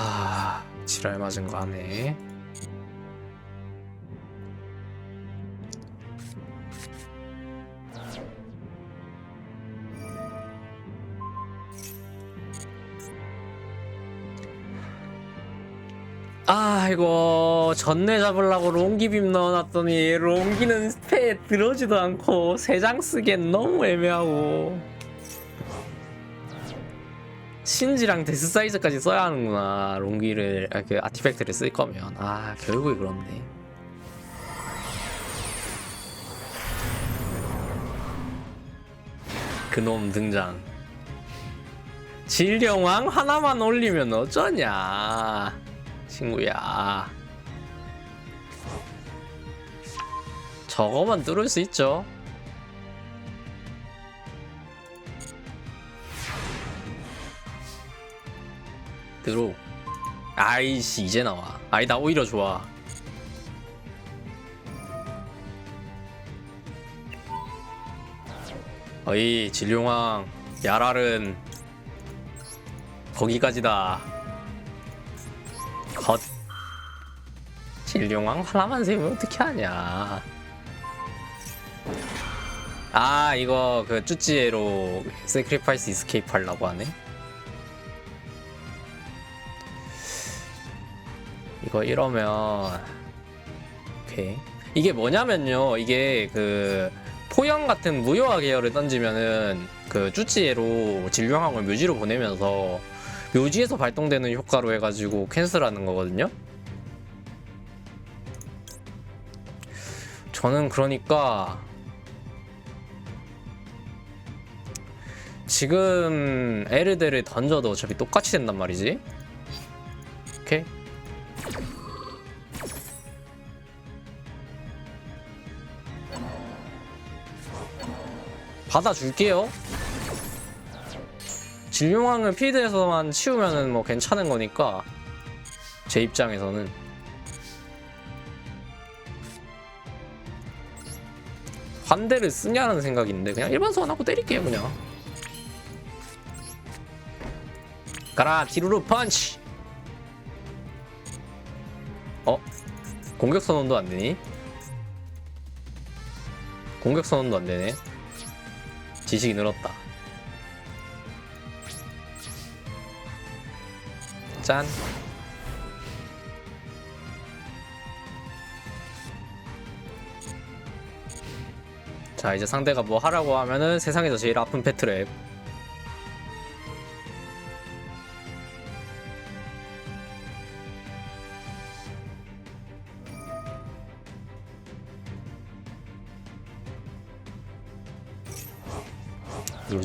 아 지랄 맞은 거 하네. 아 이거 전내 잡으려고 롱기빔 넣어놨더니 롱기는 스페에 들어오지도 않고 세 장 쓰기엔 너무 애매하고 신지랑 데스 사이즈까지 써야 하는구나. 롱기를 아, 그 아티팩트를 쓸 거면. 아 결국에 그렇네. 그놈 등장. 질령왕 하나만 올리면 어쩌냐 친구야. 저거만 뚫을 수 있죠 들어 아이씨 이제 나와. 아이 나 오히려 좋아. 어이 진룡왕 야랄은 거기까지다. 컷. 진룡왕 하나만 세우면 어떻게 하냐. 아 이거 그 쭈찌에로 세크리파이스 이스케이프 하려고 하네 이거 이러면 오케이. 이게 뭐냐면요. 이게 그 포영 같은 무효화 계열을 던지면은 그 쭈찌에로 진룡왕을 묘지로 보내면서 묘지에서 발동되는 효과로 해가지고 캔슬하는 거거든요. 저는 그러니까 지금 에르데를 던져도 어차피 똑같이 된단 말이지. 오케이 받아줄게요. 진룡왕을 필드에서만 치우면은 뭐 괜찮은 거니까 제 입장에서는 환대를 쓰냐는 생각인데 그냥 일반 소환 하고 때릴게요 그냥 가라 디루루 펀치 어? 공격 선언도 안 되니? 공격 선언도 안 되네 지식이 늘었다. 짠. 자, 이제 상대가 뭐 하라고 하면은 세상에서 제일 아픈 패트랩.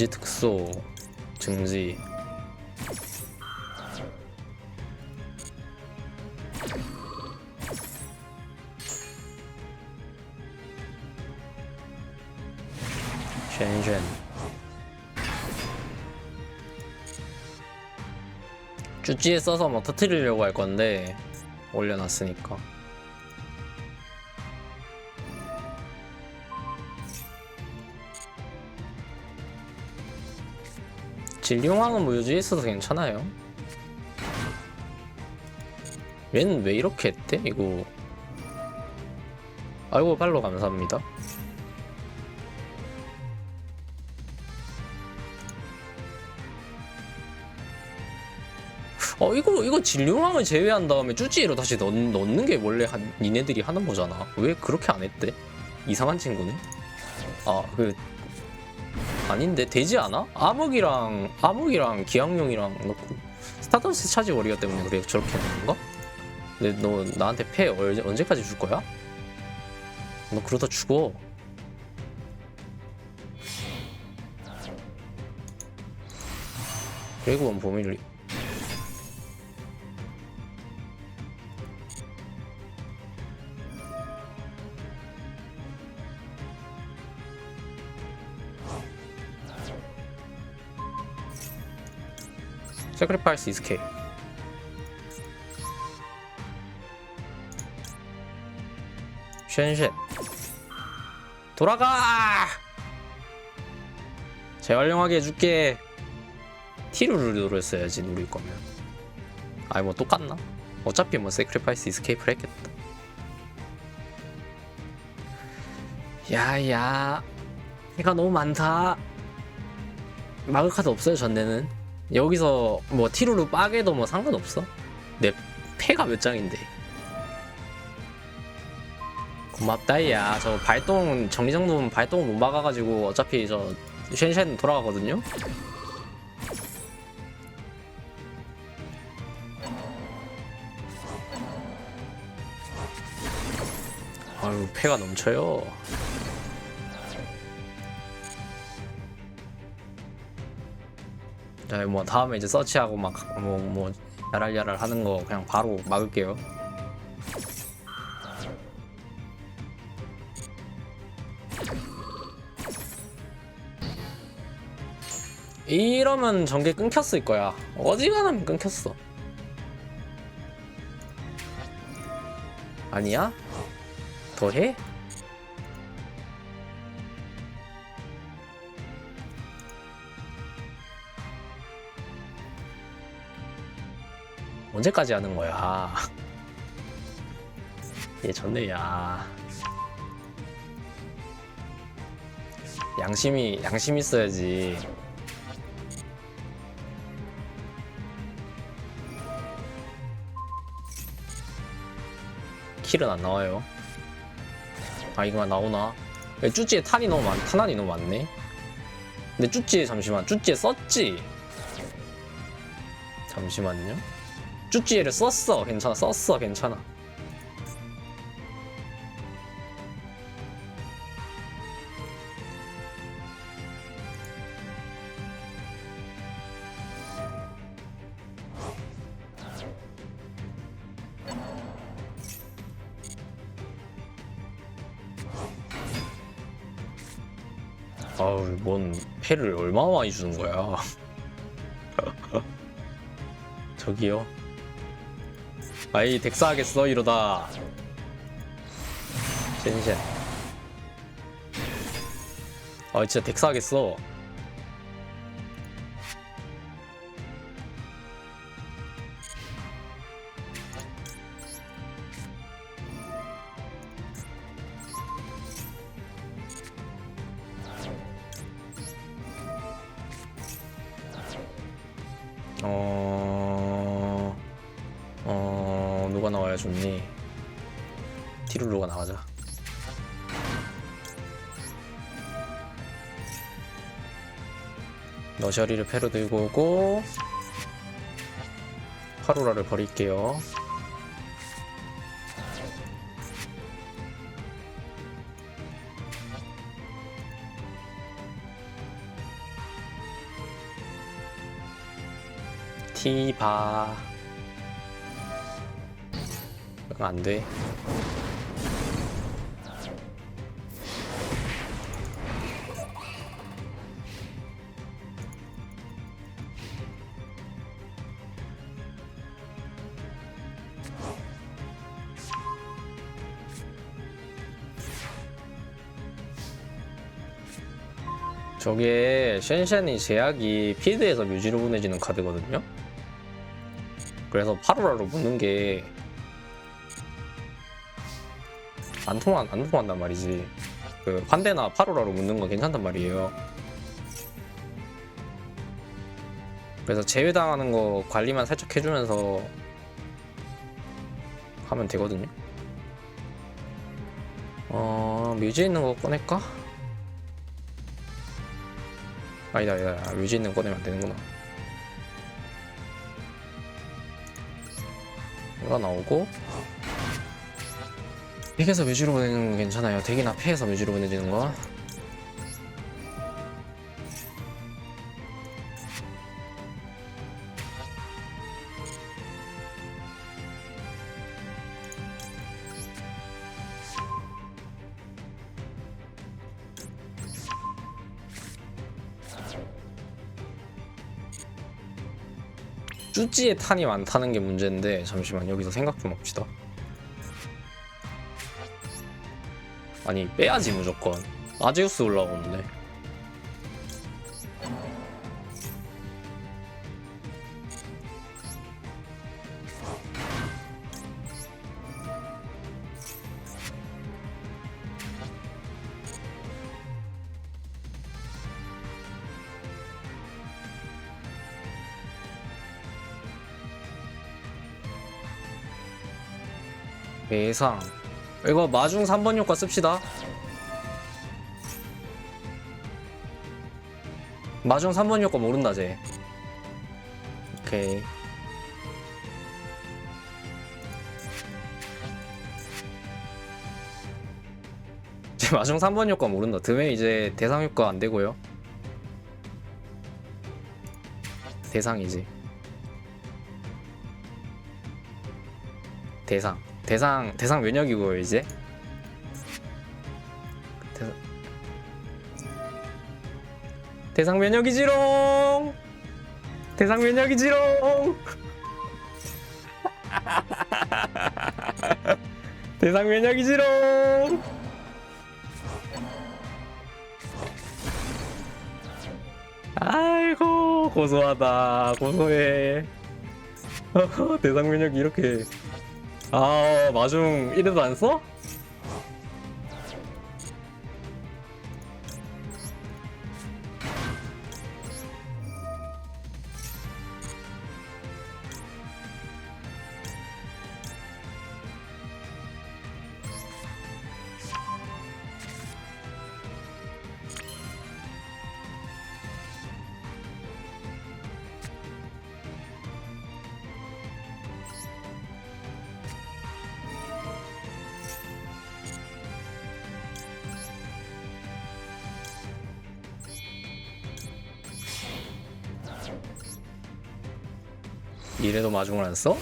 요지? 특소 증지. 쉔쉔. 쭈찌에 써서 뭐 터트리려고 할 건데 올려놨으니까 진룡왕은 뭐 있어서 괜찮아요. 얘는 왜 이렇게 했대? 이거 아이고 팔로 감사합니다. 어 이거 이거 진룡왕을 제외한 다음에 쭈찌로 다시 넣, 넣는 게 원래 한, 니네들이 하는 거잖아. 왜 그렇게 안 했대? 이상한 친구네. 아그 아닌데 되지 않아? 암흑이랑 암흑이랑 기왕용이랑 넣고 스타더스 차지 워리어 때문에 그래 저렇게 하는 건가? 근데 너 나한테 패 언제, 언제까지 줄 거야? 너 그러다 죽어. 그리고 범위 세크리파이스 이스케 쉔쉔 돌아가! 재활용하게 해줄게. 티루를 노렸어야지 누릴 거면. 아니 뭐 똑같나? 어차피 뭐 세크리파이스 이스케이프를 했겠다. 야야. 해가 너무 많다. 막을 카드 없어요 전대는 여기서 뭐 티루루 빠개도 뭐 상관없어? 내 패가 몇 장인데. 고맙다 야. 저 발동 정리정돈 발동 못 막아가지고 어차피 저 쉔쉔 돌아가거든요? 아유 패가 넘쳐요 자, 뭐 다음에 이제 서치하고 막뭐뭐 야랄야랄 하는 거 그냥 바로 막을게요. 이러면 전개 끊겼을 거야. 어지간하면 끊겼어. 아니야? 더 해? 언제까지 하는 거야? 얘 전네야. 양심이 양심 있어야지. 킬은 안 나와요. 아 이거만 나오나? 야, 쭈찌에 탄이 너무 많, 탄환이 너무 많네. 근데 쭈찌에 잠시만, 쭈찌에 썼지? 잠시만요. 쭈찌에를 썼어, 괜찮아, 썼어, 괜찮아. 아우, 뭔 패를 얼마나 많이 주는 거야. 저기요. 아이, 덱사 하겠어, 이러다. 젠젠. 아, 진짜 덱사 하겠어. 어... 좋니? 티룰루가 나가자. 너셔리를 패로 들고 오고 파루라를 버릴게요. 티바 응, 안 돼. 저게 쉔쉔이 제약이 필드에서 뮤지로 보내지는 카드거든요. 그래서 파로라로 붙는 게 안 통한 안 통한단 말이지. 그 환대나 파로라로 붙는 건 괜찮단 말이에요. 그래서 제외당하는 거 관리만 살짝 해주면서 하면 되거든요. 어 뮤지 있는 거 꺼낼까? 아니다 아니다 뮤지 있는 거 꺼내면 안 되는구나. 이거 나오고 덱에서 뮤지로 보내는 건 괜찮아요. 덱이나 패에서 뮤지로 보내지는 거. 쭈찌에 탄이 많다는 게 문제인데 잠시만 여기서 생각 좀 합시다 아니 빼야지 무조건. 아제우스 올라오는데. 매상. 이거 마중 3번 효과 씁시다. 마중 3번 효과 모른다 쟤. 오케이. 쟤 마중 3번 효과 모른다. 드메 이제 대상 효과 안 되고요. 대상이지. 대상 대상 대상 면역이고요 이제. 대상, 대상 면역이지롱! 대상 면역이지롱! 대상 면역이지롱! 아이고 고소하다. 고소해. 대상 면역이 이렇게 아 마중 1회도 안 써? 이래도 마중을 안 써?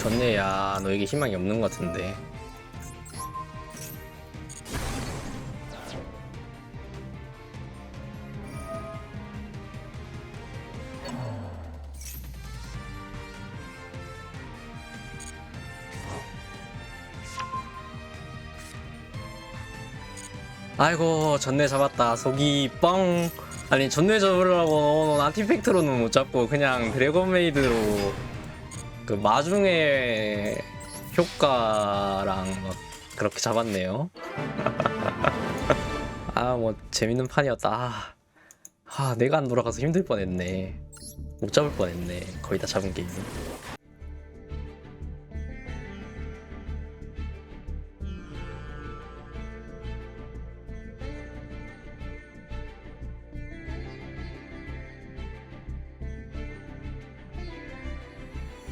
좋네야. 너에게 희망이 없는 것 같은데. 아이고 전뇌 잡았다. 속이 뻥. 아니 전뇌 잡으려고 아티팩트로는 못 잡고 그냥 드래곤 메이드로 그 마중의 효과랑 막 그렇게 잡았네요. 아 뭐 재밌는 판이었다. 아, 아 내가 안 돌아가서 힘들 뻔했네. 못 잡을 뻔했네. 거의 다 잡은 게임.